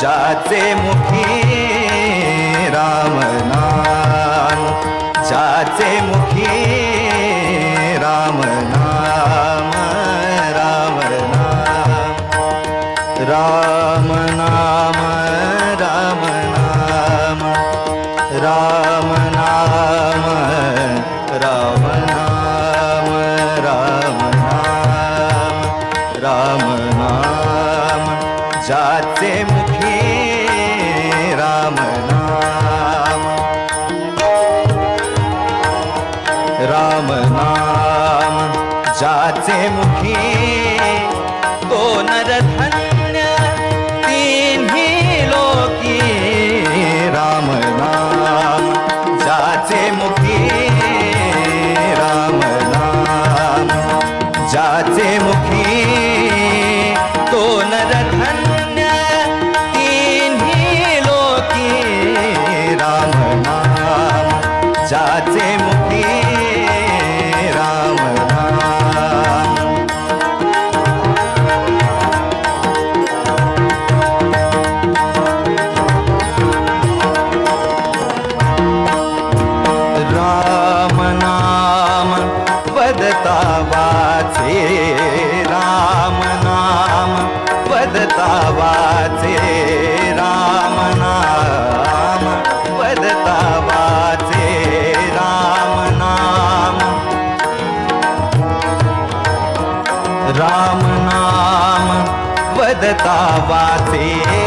जाते मुखी राम नाम। जाते मुखी राम नाम राम नाम। राम राम राम नाम। राम नाम रामनाम रामनाम रामनाम रामनाम राम नाम। जाते मुखी जाचे राम वदता वाचे राम नाम वदता वाचे राम नाम वदता वाचे राम नाम। राम नाम वदता वाचे